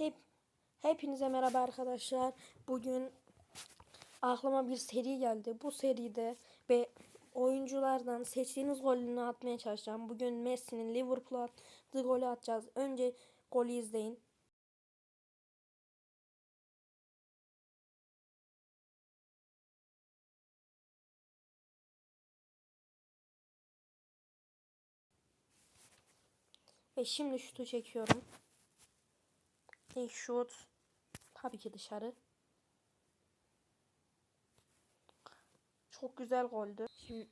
Hep hepinize merhaba arkadaşlar. Bugün aklıma bir seri geldi. Bu seride ve oyunculardan seçtiğiniz golünü atmaya çalışacağım. Bugün Messi'nin Liverpool'a attığı golü atacağız. Önce golü izleyin. Ve şimdi şutu çekiyorum. İlk şut tabii ki dışarı. Çok güzel goldü. Şimdi,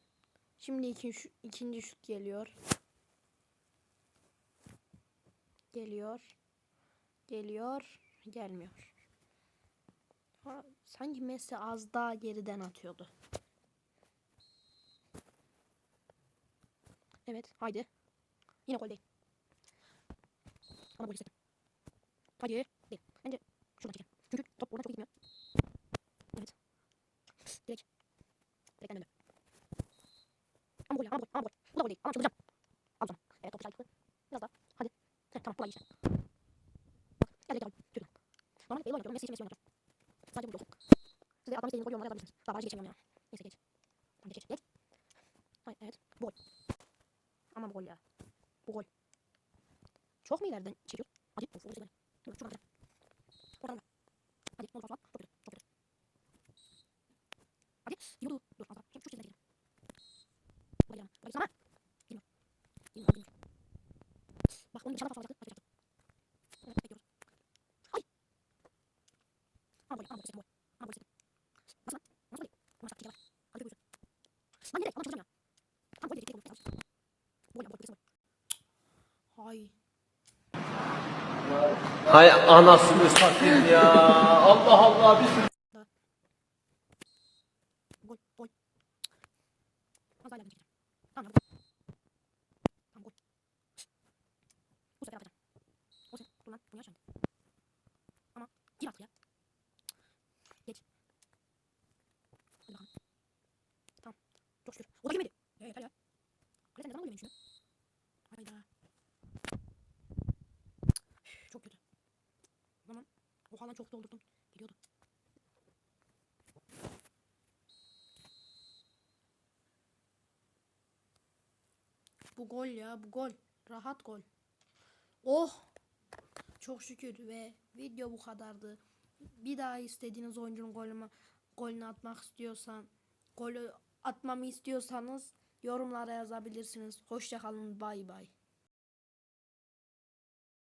şimdi ikinci, ikinci şut geliyor. Geliyor. Geliyor. Gelmiyor. Ha, sanki Messi az daha geriden atıyordu. Evet. Haydi. Yine gol değil. Ama gol istedim. Hadi. Değil. Bence şuradan çekelim. Çünkü top oradan çok gitmiyor. Evet. Direkt. Direkten döndü. Ama gol ya. Ama gol. Ama gol. Bu da gol değil. Ama çıldıracağım. Al zaman. Evet top dışarı. Biraz daha. Hadi. Heh, tamam. Kolay işte. Bak. Gel gel. Tüy lan. Normalde değil oynatıyorum. Messi için Messi oynatıyorum. Sadece bu yok. Siz de atlamak istediğiniz golü yorumlara yazabilirsiniz. Daha bariz geçemiyorum ya. Neyse geç. Tamam geç. Geç. Hayır, evet. Gol. Ama gol ya. Bu gol. Çok mu ileriden çekiyor? Hadi. Of, of, of. Dur, çok güzel. Oradan ver. Hadi. Ne olur falan. Çok kötü. Çok kötü. Hay. Hay anasını satayım ya. Allah Allah bir sürü Gol, gol. Az daha ileriden çekeceğim. Tamam ya. Tamam gol. Bu sefer atacağım. O Bunu yaşandı. Ama gir artık ya. Geç. Hadi bakalım. Tamam. Çok şükür. O da girmedi. Ya yeter ya. Kale sen ne zaman gol yemişsin? Hayda. Çok kötü. O zaman o falan çok doldurdum. Geliyordu. Bu gol ya bu gol. Rahat gol. Oh. Çok şükür ve video bu kadardı. Bir daha istediğiniz oyuncunun golümü, golünü atmak istiyorsan, golü atmamı istiyorsanız yorumlara yazabilirsiniz. Hoşçakalın. Bay bay.